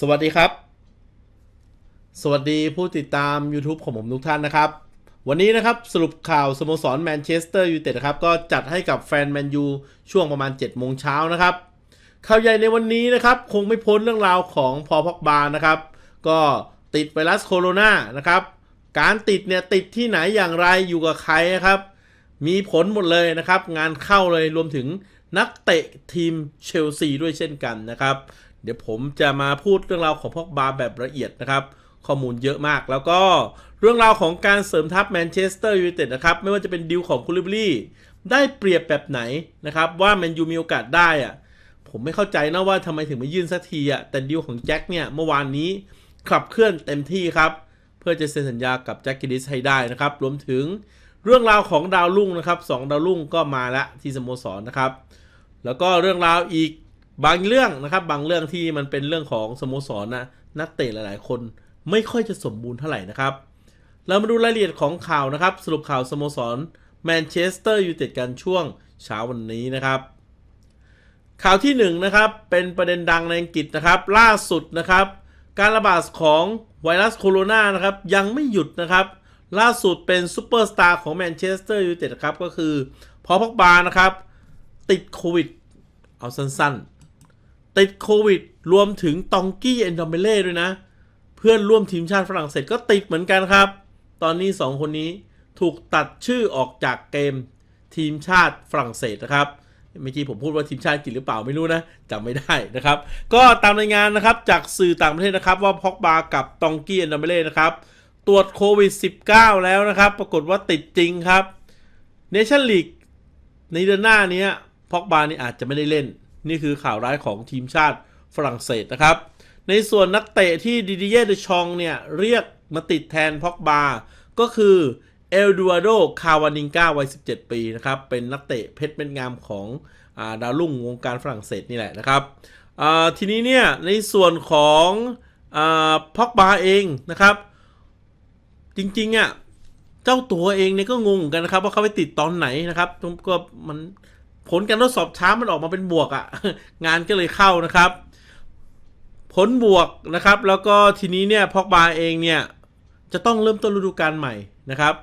สวัสดีครับ สวัสดีผู้ติดตาม YouTube ของผมทุกท่านนะครับ วันนี้นะครับสรุปข่าวสโมสรแมนเชสเตอร์ยูไนเต็ดครับ ก็จัดให้กับแฟนแมนยูช่วงประมาณ 7 โมงเช้านะครับ ข่าวใหญ่ในวันนี้นะครับ คงไม่พ้นเรื่องราวของพอพักบานะครับ ก็ติดไวรัสโคโรนานะครับ การติดเนี่ยติดที่ไหนอย่างไรอยู่กับใครนะครับ มีผลหมดเลยนะครับ งานเข้าเลยรวมถึงนักเตะทีมเชลซีด้วยเช่นกันนะครับ เดี๋ยวผมจะมาพูดเรื่องราวของพอกบาแบบละเอียดนะครับ ข้อมูลเยอะมาก แล้วก็เรื่องราวของการเสริมทัพแมนเชสเตอร์ยูไนเต็ดนะครับ ไม่ว่าจะเป็นดิวของคูลิบลี่ได้เปรียบแบบไหนนะครับ ว่าแมนยูมีโอกาสได้อะผมไม่เข้าใจนะว่าทำไมถึงไม่ยื่นสักทีอะแต่ดิวของแจ็คเนี่ยเมื่อวานนี้ขับเคลื่อนเต็มที่ครับ เพื่อจะเซ็นสัญญากับแจ็คกิดิสให้ได้นะครับ รวมถึงเรื่องราวของดาวรุ่งนะครับสองดาวรุ่งก็มาแล้วที่สโมสรนะครับ แล้วก็เรื่องราวอีก บางเรื่องนะครับ บางเรื่องที่มันเป็นเรื่องของสโมสรนะนักเตะหลาย ๆ คนไม่ค่อยจะสมบูรณ์เท่าไหร่นะครับ เรามาดูรายละเอียดของข่าวนะครับ สรุปข่าวสโมสรแมนเชสเตอร์ยูไนเต็ดกันช่วงเช้าวันนี้นะครับ ข่าวที่1นนะครับเป็นประเด็นดังในอังกฤษนะครับ ล่าสุดนะครับ การระบาดของไวรัสโคโรนานะครับ ยังไม่หยุดนะครับ ล่าสุดเป็นซูเปอร์สตาร์ของแมนเชสเตอร์ยูไนเต็ดครับก็คือพอพักบานะครับ ติดโควิด เอาสั้นๆ ติดโควิด รวมถึงตองกี้เอนดอมเบเล่ด้วยนะ เพื่อนร่วมทีมชาติฝรั่งเศสก็ติดเหมือนกันครับ ตอนนี้ 2 คนนี้ถูกตัดชื่อออกจากเกมทีมชาติฝรั่งเศสนะครับเมื่อกี้ผมพูดว่าทีมชาติกฤษหรือเปล่าไม่รู้นะจำไม่ได้นะครับ ก็ตามรายงานนะครับจากสื่อต่างประเทศนะครับว่าพ็อกบากับตองกี้เอนดอมเบเล่นะครับ ตรวจโควิด -19 แล้วนะครับ ปรากฏว่าติดจริงครับเนชั่นลีกในเดือนหน้านี้พ็อกบานี่อาจจะไม่ได้เล่น นี่คือข่าวร้ายของทีมชาติฝรั่งเศสนะครับ ในส่วนนักเตะที่ดิดิเย่เดชองเนี่ย เรียกมาติดแทนพ็อกบา ก็คือเอลดูอาโด คาวานิงกาวัย 17 ปีนะครับ เป็นนักเตะเพชรเม็ดงามของอาดาวรุ่งวงการฝรั่งเศสนี่แหละนะครับ ทีนี้เนี่ย ในส่วนของพ็อกบาเองนะครับ จริงๆอะ่ะเจ้าตัวเองเนี่ยก็งงกันนะครับว่าเขาไปติดตอนไหนนะครับก็มัน ผลการทดสอบช้ามันออกมาเป็นบวกอะ่ะ งานก็เลยเข้านะครับ ผลบวกนะครับ แล้วก็ทีนี้เนี่ยพ็อกบาเองเนี่ย จะต้องเริ่มต้นฤดูกาลใหม่นะครับ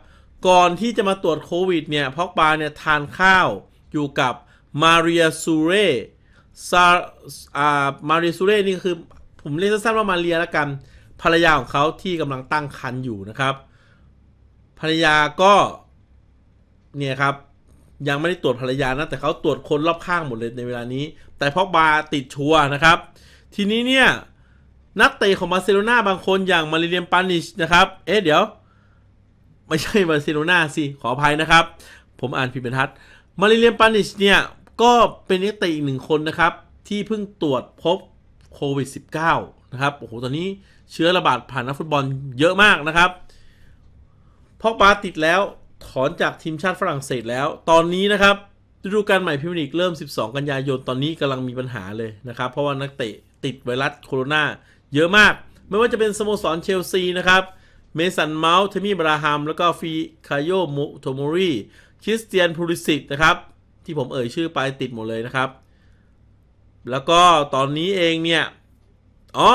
ก่อนที่จะมาตรวจโควิดเนี่ยพ็อกบาเนี่ยทานข้าวอยู่กับมาเรียซูเร่ซาอ่ามาเรียซูเร่นี่คือ ผมเรียกสั้นๆว่ามาเรียล้วกัน ภรรยาของเขาที่กำลังตั้งครรภ์อยู่นะครับ ภรรยาก็เนี่ยครับ ยังไม่ได้ตรวจภรรยานะแต่เขาตรวจคนรอบข้างหมดเลยในเวลานี้ แต่พอกบาติดชัวนะครับ ทีนี้เนี่ยนักเตะของบาร์เซโลนาบางคนอย่างมาริเลียมปานิชนะครับ เอ๊ะเดี๋ยว ไม่ใช่บาร์เซโลนาสิขออภัยนะครับ ผมอ่านผิดบรรทัดมาริเลียมปานิชเนี่ยก็เป็นนักเตะอีกหนึ่งคนนะครับ ที่เพิ่งตรวจพบโควิด -19 นะครับโอ้โหตอนนี้เชื้อระบาดผ่านนักฟุตบอลเยอะมากนะครับพอกบาติดแล้ว ถอนจากทีมชาติฝรั่งเศสแล้ว ตอนนี้นะครับฤดูกาลใหม่พรีเมียร์ลีกเริ่ม 12 กันยายน ตอนนี้กำลังมีปัญหาเลยนะครับ เพราะว่านักเตะติดไวรัสโคโรนาเยอะมาก ไม่ว่าจะเป็นสโมสรเชลซีนะครับเมสันเมาส์เทมี่บราฮัม แล้วก็ฟีคาโยโมโทโมรีคริสเตียนพูริสิกนะครับ ที่ผมเอ่ยชื่อไปติดหมดเลยนะครับ แล้วก็ตอนนี้เองเนี่ย อ๋อ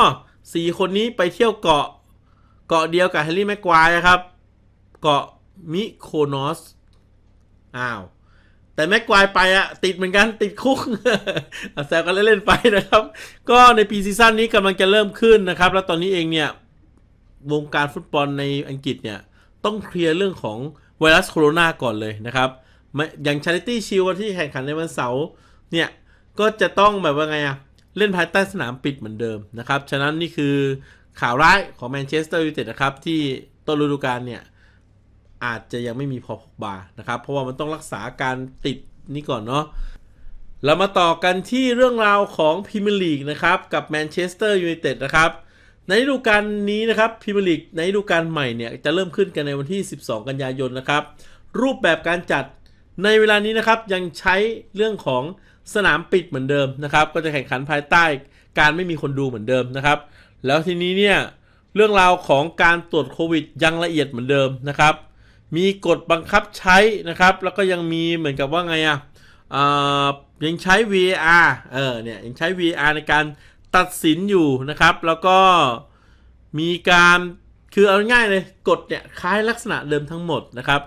สี่คนนี้ไปเที่ยวเกาะ เกาะเดียวกับแฮร์รี่แม็กควายครับ เกาะ มิโคนอสอ้าว แต่แม็กควายไปอะติดเหมือนกันติดคุกแซวกันเล่นๆไปนะครับ ก็ในปีซีซั่นนี้กำลังจะเริ่มขึ้นนะครับ แล้วตอนนี้เองเนี่ยวงการฟุตบอลในอังกฤษเนี่ย ต้องเคลียร์เรื่องของไวรัสโคโรนาก่อนเลยนะครับอย่างชาริตี้ชิลที่แข่งขันในวันเสาร์เนี่ย ก็จะต้องแบบว่าไงอะเล่นภายใต้สนามปิดเหมือนเดิมนะครับ ฉะนั้นนี่คือข่าวร้ายของแมนเชสเตอร์ยูไนเต็ดนะครับ ที่ต้นฤดูกาลเนี่ย อาจจะยังไม่มีพอพกบานะครับ เพราะว่ามันต้องรักษาการติดนี่ก่อนเนาะเรามาต่อกันที่เรื่องราวของพรีเมียร์ลีกนะครับกับแมนเชสเตอร์ยูไนเต็ดนะครับในฤดูกาลนี้นะครับพรีเมียร์ลีกในฤดูกาลใหม่เนี่ยจะเริ่มขึ้นกันในวันที่ 12 กันยายนนะครับ รูปแบบการจัดในเวลานี้นะครับยังใช้เรื่องของสนามปิดเหมือนเดิมนะครับ ก็จะแข่งขันภายใต้การไม่มีคนดูเหมือนเดิมนะครับ แล้วทีนี้เนี่ยเรื่องราวของการตรวจโควิดยังละเอียดเหมือนเดิมนะครับ มีกฎบังคับใช้นะครับ แล้วก็ยังมีเหมือนกับว่าไงอะยังใช้ VR เออเนี่ยยังใช้ VR ในการตัดสินอยู่นะครับ แล้วก็มีการคือเอาง่ายเลยกฎเนี่ยคล้ายลักษณะเดิมทั้งหมดนะครับ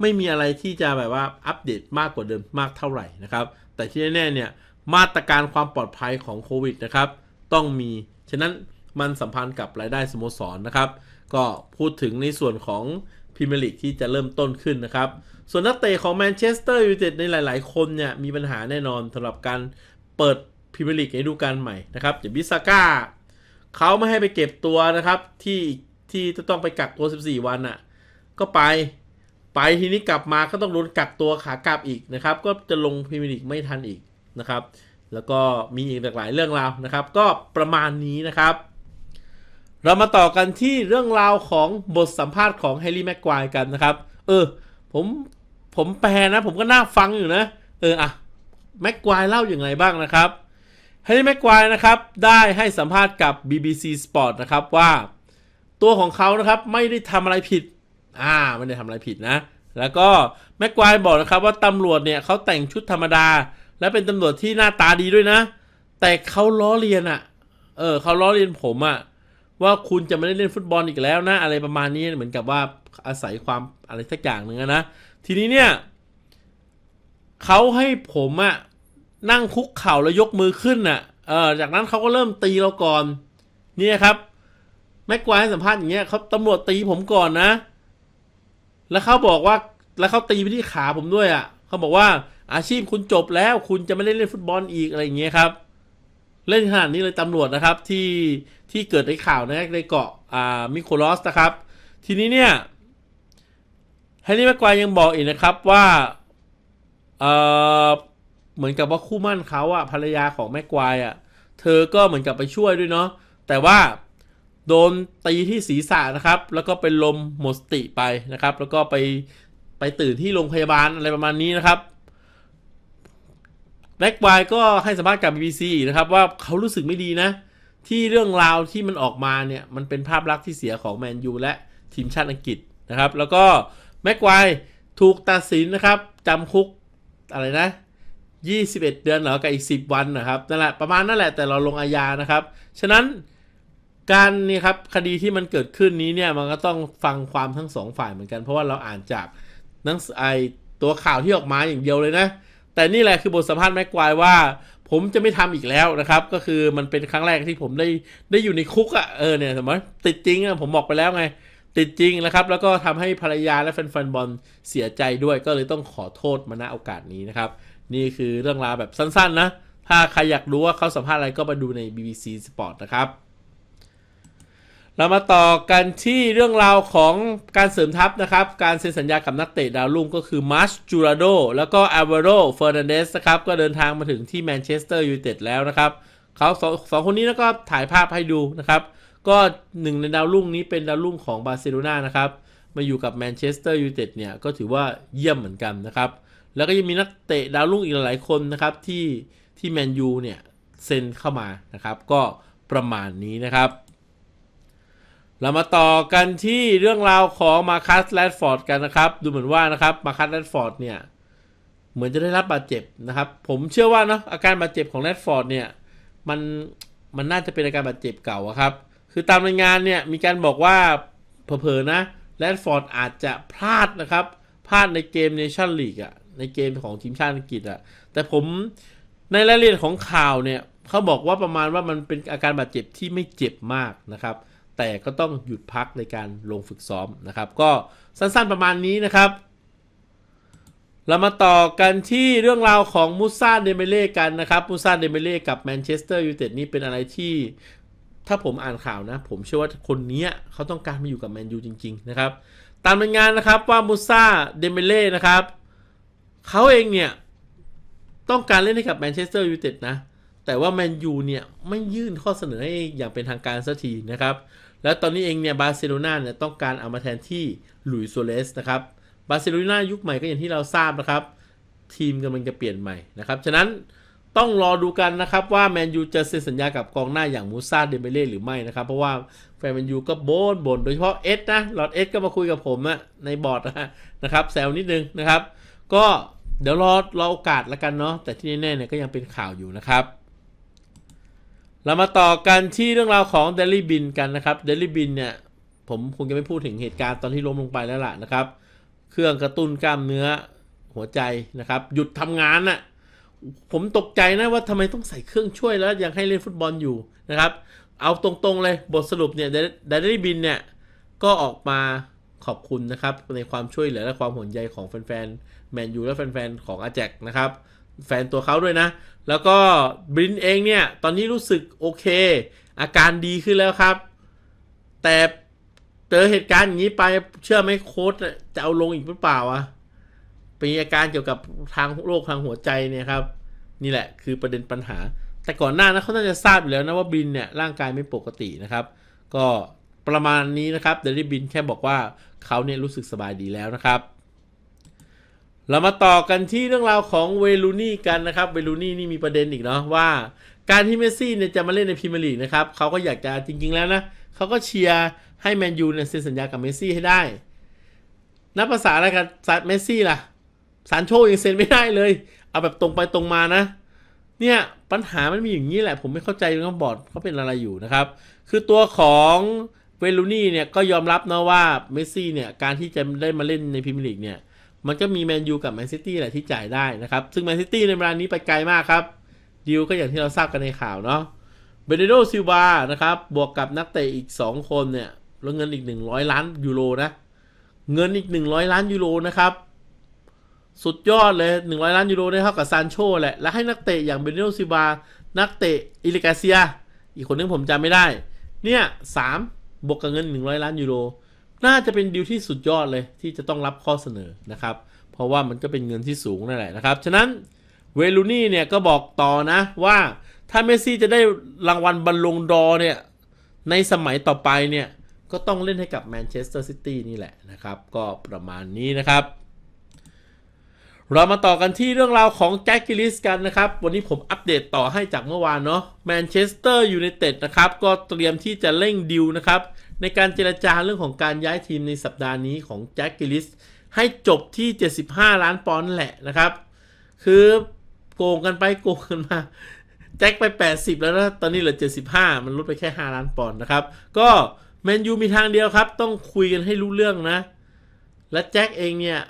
ไม่มีอะไรที่จะแบบว่าอัปเดตมากกว่าเดิมมากเท่าไหร่นะครับ แต่ที่แน่ๆเนี่ยมาตรการความปลอดภัยของโควิดนะครับต้องมี ฉะนั้นมันสัมพันธ์กับรายได้สโมสรนะครับ ก็พูดถึงในส่วนของ พรีเมียร์ลีกที่จะเริ่มต้นขึ้นนะครับ ส่วนนักเตะของแมนเชสเตอร์ยูไนเต็ดในหลาย ๆ คนเนี่ยมีปัญหาแน่นอนสำหรับการเปิดพรีเมียร์ลีกในฤดูกาลใหม่นะครับอย่างบิสาก้าเขาไม่ให้ไปเก็บตัวนะครับที่ที่จะต้องไปกักตัว 14 วันอะก็ไปไปทีนี้กลับมาก็ต้องโดนกักตัวขากลับอีกนะครับ ก็จะลงพรีเมียร์ลีกไม่ทันอีกนะครับ แล้วก็มีอีกหลากหลายเรื่องราวนะครับ ก็ประมาณนี้นะครับ เรามาต่อกันที่เรื่องราวของบทสัมภาษณ์ของแฮร์รี่แม็กควายกันนะครับ เออ ผมผมแปลนะ ผมก็น่าฟังอยู่นะ เอออะแม็กควายเล่าอย่างไรบ้างนะครับแฮร์รี่แม็กควายนะครับได้ให้สัมภาษณ์กับ BBC Sport นะครับว่า ตัวของเขานะครับไม่ได้ทำอะไรผิด อ่าไม่ได้ทำอะไรผิดนะ แล้วก็แม็กควายบอกนะครับว่าตำรวจเนี่ยเขาแต่งชุดธรรมดา และเป็นตำรวจที่หน้าตาดีด้วยนะ แต่เขาล้อเลียนอะ่ะ เออเขาล้อเลียนผมอะ่ะ ว่าคุณจะไม่ได้เล่นฟุตบอลอีกแล้วนะ อะไรประมาณนี้เหมือนกับว่าอาศัยความอะไรสักอย่างหนึ่งนะ ทีนี้เนี่ยเขาให้ผมอะนั่งคุกเข่าแล้วยกมือขึ้นน่ะเออจากนั้นเขาก็เริ่มตีเราก่อนนี่ครับแม็กควายให้สัมภาษณ์อย่างเงี้ยเขาตำรวจตีผมก่อนนะ แล้วเขาบอกว่าแล้วเขาตีไปที่ขาผมด้วยอะ่ะเขาบอกว่าอาชีพคุณจบแล้ว คุณจะไม่ได้เล่นฟุตบอลอีกอะไรอย่างเงี้ยครับ เล่นขนาดนี้เลยตำรวจนะครับที่ที่เกิดในข่าวนะในเกาะอ่ามิโคลอสนะครับ ทีนี้เนี่ยแฮร์รี่แม็กควายยังบอกอีกนะครับว่าเออเหมือนกับว่าคู่มั่นเขาอะภรรยาของแม็กควายอะเธอก็เหมือนกับไปช่วยด้วยเนาะแต่ว่าโดนตีที่ศีรษะนะครับ แล้วก็เป็นลมหมดสติไปนะครับ แล้วก็ไปไปตื่นที่โรงพยาบาลอะไรประมาณนี้นะครับ แม็กควายก็ให้สัมภาษณ์กับ BBC อีนะครับว่าเขารู้สึกไม่ดีนะ ที่เรื่องราวที่มันออกมาเนี่ย มันเป็นภาพลักษณ์ที่เสียของแมนยูและทีมชาติอังกฤษนะครับ แล้วก็แม็กควายถูกตัดสินนะครับจำคุกอะไรนะ 21 เดือนเหรอกับอีก 10 วันนะครับนั่นแหละประมาณนั่นแหละแต่เราลงอาญานะครับ ฉะนั้นการนี่ครับคดีที่มันเกิดขึ้นนี้เนี่ยมันก็ต้องฟังความทั้งสองฝ่ายเหมือนกัน เพราะว่าเราอ่านจากหนังสือไอตัวข่าวที่ออกมาอย่างเดียวเลยนะ แต่นี่แหละคือบทสัมภาษณ์แม็กควายว่า ผมจะไม่ทำอีกแล้วนะครับ ก็คือมันเป็นครั้งแรกที่ผมได้ได้อยู่ในคุกอะ่ะเออเนี่ยสมมติติดจริงอะผมบอกไปแล้วไง ติดจริงนะครับ แล้วก็ทำให้ภรรยาและแฟนๆบอลเสียใจด้วย ก็เลยต้องขอโทษมาณโอกาสนี้นะครับ นี่คือเรื่องราวแบบสั้นๆนะถ้าใครอยากรู้ว่าเขาสัมภาษณ์อะไรก็ไปดูใน BBC Sport นะครับ เรามาต่อกันที่เรื่องราวของการเสริมทัพนะครับ การเซ็นสัญญากับนักเตะดาวรุ่งก็คือมาร์ชจูราโดแล้วก็อ l วาโรเฟอร์นันเดสนะครับ ก็เดินทางมาถึงที่แมนเชสเตอร์ยูไนเต็ดแล้วนะครับเขาสองสองคนนี้แล้วก็ถ่ายภาพให้ดูนะครับ ก็หนึ่งในดาวรุ่งนี้เป็นดาวรุ่งของบาร์เซโลนานะครับ มาอยู่กับแมนเชสเตอร์ยูไนเต็ดเนี่ย ก็ถือว่าเยี่ยมเหมือนกันนะครับ แล้วก็ยังมีนักเตะดาวรุ่งอีกหลายคนนะครับที่ที่แมนยูเนี่ยเซ็นเข้ามานะครับ ก็ประมาณนี้นะครับ เรามาต่อกันที่เรื่องราวของมาคัสแรดฟอร์ดกันนะครับ ดูเหมือนว่านะครับมาคัสแรดฟอร์ดเนี่ย เหมือนจะได้รับบาดเจ็บนะครับ ผมเชื่อว่าเนาะอาการบาดเจ็บของแรดฟอร์ดเนี่ยมันมันน่าจะเป็นอาการบาดเจ็บเก่าครับ คือตามรายงานเนี่ยมีการบอกว่าเผลอๆนะแรดฟอร์ดอาจจะพลาดนะครับ พลาดในเกมเนชั่นลีกอะในเกมของทีมชาติอังกฤษอะแต่ผมในรายละเอียดของข่าวเนี่ยเขาบอกว่าประมาณว่ามันเป็นอาการบาดเจ็บที่ไม่เจ็บมากนะครับ แต่ก็ต้องหยุดพักในการลงฝึกซ้อมนะครับ ก็สั้นๆประมาณนี้นะครับ เรามาต่อกันที่เรื่องราวของมูซาเดเมเล่กันนะครับมูซาเดเมเล่กับแมนเชสเตอร์ยูไนเต็ดนี่เป็นอะไรที่ถ้าผมอ่านข่าวนะ ผมเชื่อว่าคนนี้เขาต้องการมาอยู่กับแมนยูจริง ๆ นะครับ ตามรายงานนะครับว่ามูซาเดเมเล่นะครับเขาเองเนี่ยต้องการเล่นให้กับแมนเชสเตอร์ยูไนเต็ดนะแต่ว่าแมนยูเนี่ยไม่ยื่นข้อเสนอให้อย่างเป็นทางการสักทีนะครับ แล้วตอนนี้เองเนี่ยบาร์เซโลนาเนี่ยต้องการเอามาแทนที่หลุยส์โซเลสนะครับบาร์เซโลนายุคใหม่ก็อย่างที่เราทราบนะครับ ทีมกำลังจะเปลี่ยนใหม่นะครับฉะนั้นต้องรอดูกันนะครับว่าแมนยูจะเซ็นสัญญากับกองหน้าอย่างมูซาเดเบเล่หรือไม่นะครับ เพราะว่าแฟนแมนยูก็โบนบ่นโดยเฉพาะเอสนะหลอดเอสก็มาคุยกับผมอะในบอร์ดนะครับแซวนิดนึงนะครับ ก็เดี๋ยวรอรอโอกาสล้วกันเนาะแต่ที่แน่ๆเนี่ยก็ยังเป็นข่าวอยู่นะครับ เรามาต่อกันที่เรื่องราวของเดลี่บินกันนะครับเดลี่บินเนี่ยผมคงจะไม่พูดถึงเหตุการณ์ตอนที่ล้มลงไปแล้วล่ะนะครับ เครื่องกระตุ้นกล้ามเนื้อหัวใจนะครับ หยุดทำงานน่ะผมตกใจนะว่าทำไมต้องใส่เครื่องช่วยแล้วยังให้เล่นฟุตบอลอยู่นะครับ เอาตรงๆเลยบทสรุปเนี่ยเดลี่บินเนี่ยก็ออกมาขอบคุณนะครับในความช่วยเหลือและความห่วงใยของแฟนๆแมนยูและแฟนๆของอาแจกนะครับ แฟนตัวเขาด้วยนะ แล้วก็บรินเองเนี่ย ตอนนี้รู้สึกโอเค อาการดีขึ้นแล้วครับ แต่เจอเหตุการณ์อย่างนี้ไปเชื่อไหมโค้ชจะเอาลงอีกหรือเปล่าอะเป็นอาการเกี่ยวกับทางโรคทางหัวใจเนี่ยครับ นี่แหละคือประเด็นปัญหา แต่ก่อนหน้านั้นเขาน่าจะทราบอยู่แล้วนะว่าบินเนี่ยร่างกายไม่ปกตินะครับ ก็ประมาณนี้นะครับเดลิบินแค่บอกว่าเขาเนี่ยรู้สึกสบายดีแล้วนะครับ เรามาต่อกันที่เรื่องราวของเวลูนี่กันนะครับ เวลูนี่นี่มีประเด็นอีกเนาะว่าการที่เมสซี่เนี่ยจะมาเล่นในพรีเมียร์ลีกนะครับเขาก็อยากจะจริง ๆ แล้วนะเขาก็เชียร์ให้แมนยูเนี่ยเซ็นสัญญากับเมสซี่ให้ได้ นับภาษาอะไรกันเมสซี่ล่ะซานโชยังเซ็นไม่ได้เลย เอาแบบตรงไปตรงมานะ เนี่ยปัญหามันมีอย่างนี้แหละ ผมไม่เข้าใจว่าบอร์ดเขาเป็นอะไรอยู่นะครับ คือตัวของเวลูนี่เนี่ยก็ยอมรับนะว่าเมสซี่เนี่ยการที่จะได้มาเล่นในพรีเมียร์ลีกเนี่ย มันก็มีแมนยูกับแมนซิตี้แหละที่จ่ายได้นะครับ ซึ่งแมนซิตี้ในเวลานี้ไปไกลมากครับดีลก็อย่างที่เราทราบกันในข่าวเนาะเบเนโดซิลวานะครับ บวกกับนักเตะอีก 2 คนเนี่ยแล้วเงินอีก 100 ล้านยูโรนะ เงินอีก 100 ล้านยูโรนะครับ สุดยอดเลย 100 ล้านยูโรได้เท่ากับซานโชแหละ และให้นักเตะอย่างเบเนโดซิลวานักเตะอิลิกาเซีย อีกคนนึงผมจำไม่ได้ เนี่ยสามบวกกับเงิน 100 ล้านยูโร น่าจะเป็นดีลที่สุดยอดเลยที่จะต้องรับข้อเสนอนะครับ เพราะว่ามันก็เป็นเงินที่สูงนั่นแหละนะครับ ฉะนั้นเวลูนี่เนี่ยก็บอกต่อนะว่าถ้าเมสซี่จะได้รางวัลบอลลงดอเนี่ยในสมัยต่อไปเนี่ยก็ต้องเล่นให้กับแมนเชสเตอร์ซิตี้นี่แหละนะครับ ก็ประมาณนี้นะครับ เรามาต่อกันที่เรื่องราวของแจ็คกิลิสกันนะครับ วันนี้ผมอัปเดตต่อให้จากเมื่อวานเนาะแมนเชสเตอร์ยูไนเต็ดนะครับ ก็เตรียมที่จะเร่งดิวนะครับ ในการเจรจาเรื่องของการย้ายทีมในสัปดาห์นี้ของแจ็คกิลิสให้จบที่ 75 ล้านปอนด์แหละนะครับ คือโกงกันไปโกงกันมา แจ็คไป 80 แล้วนะตอนนี้เหลือ 75 มันลดไปแค่ 5 ล้านปอนด์นะครับ ก็แมนยูมีทางเดียวครับ ต้องคุยกันให้รู้เรื่องนะ และแจ็คเองเนี่ย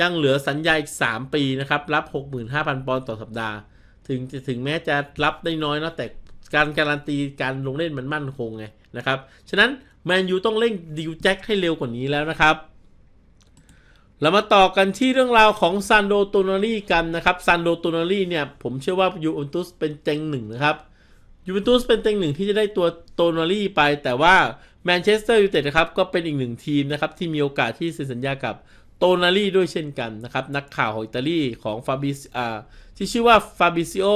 ยังเหลือสัญญาอีก 3 ปีนะครับ รับ 65,000 ปอนด์ต่อสัปดาห์ ถึงถึงแม้จะรับได้น้อยนะแต่การการันตีการลงเล่นมันมั่นคงไงนะครับ ฉะนั้นแมนยูต้องเร่งดิวแจ็คให้เร็วกว่านี้แล้วนะครับเรามาต่อกันที่เรื่องราวของซันโดโตนารีกันนะครับซันโดโตนารีเนี่ยผมเชื่อว่ายูเวนตุสเป็นเต็งหนึ่งนะครับยูเวนตุสเป็นเต็งหนึ่งที่จะได้ตัวโตนารีไป แต่ว่าแมนเชสเตอร์ยูไนเต็ดนะครับก็เป็นอีกหนึ่งทีมนะครับที่มีโอกาสที่เซ็นสัญญากับ โตนารีด้วยเช่นกันนะครับ นักข่าวของอิตาลีของฟาบิอ่าที่ชื่อว่าฟาบิซิโอ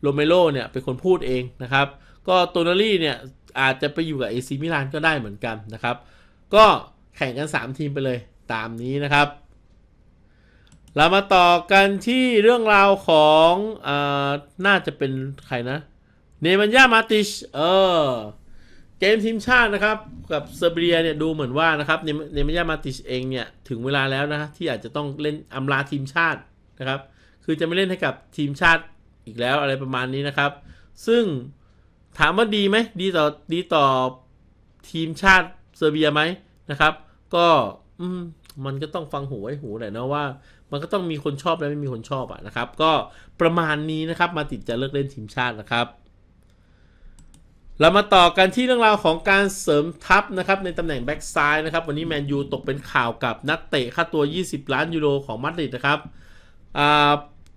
โรเมโรเนี่ยเป็นคนพูดเองนะครับ ก็โตนารีเนี่ยอาจจะไปอยู่กับเอซีมิลานก็ได้เหมือนกันนะครับ ก็แข่งกัน 3 ทีมไปเลยตามนี้นะครับ เรามาต่อกันที่เรื่องราวของอ่าน่าจะเป็นใครนะ เนมันยามาติช เออ เกมทีมชาตินะครับ กับเซอร์เบียเนี่ยดูเหมือนว่านะครับเนเนมันยามาติชเองเนี่ยถึงเวลาแล้วนะที่อาจจะต้องเล่นอำลาทีมชาตินะครับ คือจะไม่เล่นให้กับทีมชาติอีกแล้วอะไรประมาณนี้นะครับ ซึ่งถามว่าดีไหมดีต่อดีต่อทีมชาติเซอร์เบียไหมนะครับ ก็อืมมันก็ต้องฟังหูไว้หูแหละนะว่า มันก็ต้องมีคนชอบและไม่มีคนชอบอะนะครับ ก็ประมาณนี้นะครับมาติดจะเลิกเล่นทีมชาตินะครับ เรามาต่อกันที่เรื่องราวของการเสริมทัพนะครับในตำแหน่งแบ็กซ้ายนะครับวันนี้แมนยูตกเป็นข่าวกับนักเตะค่าตัว 20 ล้านยูโรของมาดริดนะครับอ่า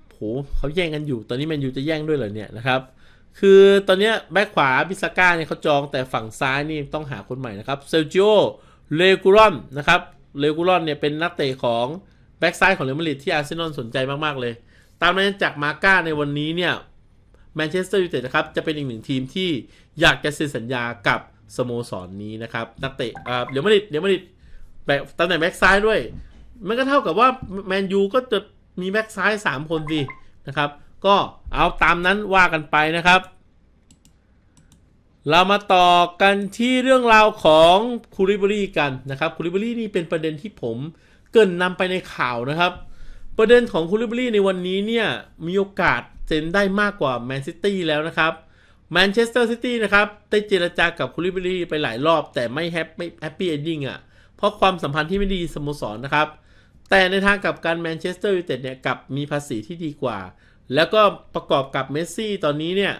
โหเขาแย่งกันอยู่ ตอนนี้แมนยูจะแย่งด้วยเหรอเนี่ยนะครับคือตอนนี้แบ็กขวาบิสก้าเนี่ยเขาจองแต่ฝั่งซ้ายนี่ต้องหาคนใหม่นะครับเซลจิโอเลกูรอนนะครับเลกูรอนเนี่ยเป็นนักเตะของแบ็กซ้ายของเรอัลมาดริดที่อาร์เซนอลสนใจมากๆเลย ตามรายงานจากมาก้าในวันนี้เนี่ย แมนเชสเตอร์ยูไนเต็ดนะครับจะเป็นอีกหนึ่งทีมที่อยากจะเซ็นสัญญากับสโมสรนนี้นะครับนักเตะอ่าเรอัลมาดิดเรอัลมาดิดแบบตำแหน่งแบ็กซ้ายด้วย มันก็เท่ากับว่าแมนยูก็จะมีแบ็กซ้าย 3 คนสินะครับ ก็เอาตามนั้นว่ากันไปนะครับ เรามาต่อกันที่เรื่องราวของคูริบรีกันนะครับคูริบรีนี่เป็นประเด็นที่ผมเกินนำไปในข่าวนะครับ ประเด็นของคูริบรีในวันนี้เนี่ยมีโอกาส เซ็นได้มากกว่าแมนซิตี้แล้วนะครับแมนเชสเตอร์ซิตี้นะครับได้เจรจากับคูลิบรีไปหลายรอบแต่ไม่แฮปไม่แฮปปี้เอนดิ้งอะเพราะความสัมพันธ์ที่ไม่ดีสโมสรนะครับ แต่ในทางกับการแมนเชสเตอร์ยูไนเต็ดเนี่ยกับมีภาษีที่ดีกว่า แล้วก็ประกอบกับเมสซี่ตอนนี้เนี่ย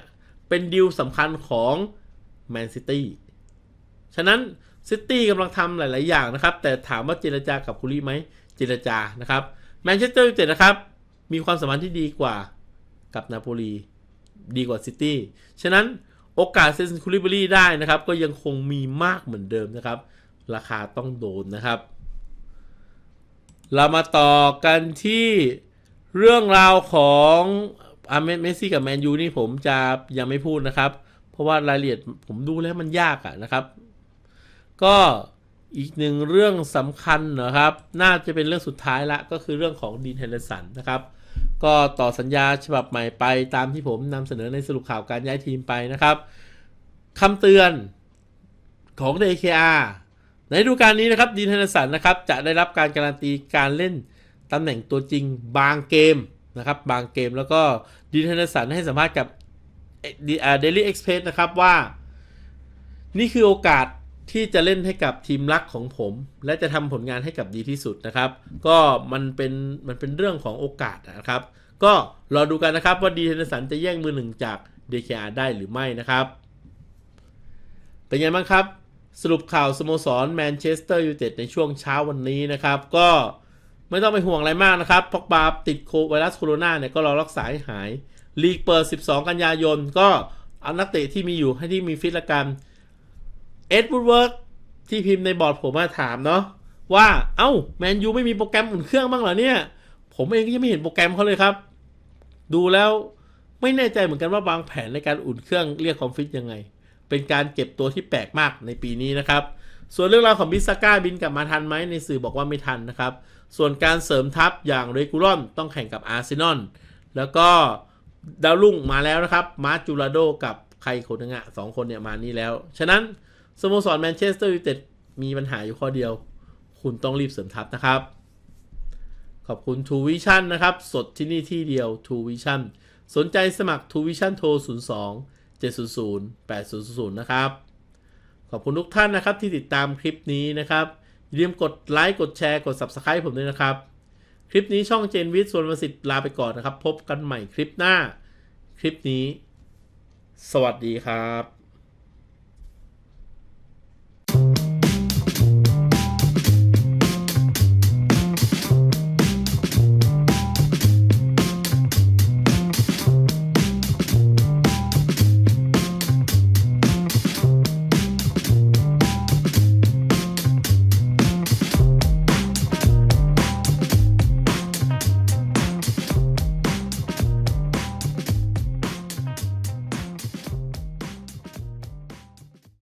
เป็นดีลสำคัญของแมนซิตี้ฉะนั้นซิตี้กำลังทำหลาย ๆ อย่างนะครับ แต่ถามว่าเจรจากับคูลี่ไหมเจรจานะครับแมนเชสเตอร์ยูไนเต็ดนะครับมีความสัมพันธ์ที่ดีกว่า กับนาโปลีดีกว่าซิตี้ ฉะนั้นโอกาสเซนคูลิเบารีได้นะครับ ก็ยังคงมีมากเหมือนเดิมนะครับ ราคาต้องโดนนะครับ เรามาต่อกันที่เรื่องราวของอาเมสซี่กับแมนยูนี่ผมจะยังไม่พูดนะครับ เพราะว่ารายละเอียดผมดูแล้วมันยากอะนะครับ ก็อีกหนึ่งเรื่องสำคัญนะครับ น่าจะเป็นเรื่องสุดท้ายละก็คือเรื่องของดีนเฮนเดอร์สันนะครับ ก็ต่อสัญญาฉบับใหม่ไปตามที่ผมนำเสนอในสรุปข่าวการย้ายทีมไปนะครับคำเตือนของ DKR ในฤดูกาลนี้นะครับดีนเฮนสันนะครับจะได้รับการการันตีการเล่นตำแหน่งตัวจริงบางเกมนะครับบางเกมแล้วก็ดีนเฮนสันให้สัมภาษณ์กับเดลี่เอ็กซ์เพรสนะครับว่า นี่คือโอกาส ที่จะเล่นให้กับทีมรักของผม และจะทำผลงานให้กับดีที่สุดนะครับ ก็มันเป็นมันเป็นเรื่องของโอกาสนะครับ ก็รอดูกันนะครับว่าดีเทนสันจะแย่งมือหนึ่งจาก DKR ได้หรือไม่นะครับ เป็นไงบ้างครับ สรุปข่าวสโมสรแมนเชสเตอร์ยูไนเต็ดในช่วงเช้าวันนี้นะครับ ก็ไม่ต้องไปห่วงอะไรมากนะครับพอกบาติดโคไวรัสโคโรนาเนี่ยก็รอรักษาให้หายลีกเปิด 12 กันยายน ก็เอานักเตะที่มีอยู่ให้ที่มีฟิตละกัน เอ็ดวูดเวิร์กที่พิมพ์ในบอร์ดผมมาถามเนาะว่าเอ้าแมนยูไม่มีโปรแกรมอุ่นเครื่องบ้างเหรอเนี่ย ผมเองก็ยังไม่เห็นโปรแกรมเขาเลยครับ ดูแล้วไม่แน่ใจเหมือนกันว่าบางแผนในการอุ่นเครื่องเรียกความฟิตยังไง เป็นการเก็บตัวที่แปลกมากในปีนี้นะครับ ส่วนเรื่องราวของบิสก้าบินกลับมาทันไหมในสื่อบอกว่าไม่ทันนะครับ ส่วนการเสริมทัพอย่างเรกูลอนต้องแข่งกับอาร์เซนอลแล้วก็ดาวรุ่งมาแล้วนะครับ มาร์จูราโดกับใครคนนึงอะสองคนเนี่ยมานี่แล้ว ฉะนั้น สโมสรแมนเชสเตอร์ยูไนเต็ดมีปัญหาอยู่ข้อเดียว คุณต้องรีบเสริมทัพนะครับ ขอบคุณ True Vision นะครับ สดที่นี่ที่เดียว True Vision สนใจสมัคร True Vision โทร 02 700 8000 นะครับ ขอบคุณทุกท่านนะครับที่ติดตามคลิปนี้นะครับอย่าลืมกดไลค์กดแชร์กด Subscribe ผมด้วยนะครับ คลิปนี้ช่องเจนวิทย์ส่วนประสิทธิ์ลาไปก่อนนะครับ พบกันใหม่คลิปหน้า คลิปนี้ สวัสดีครับ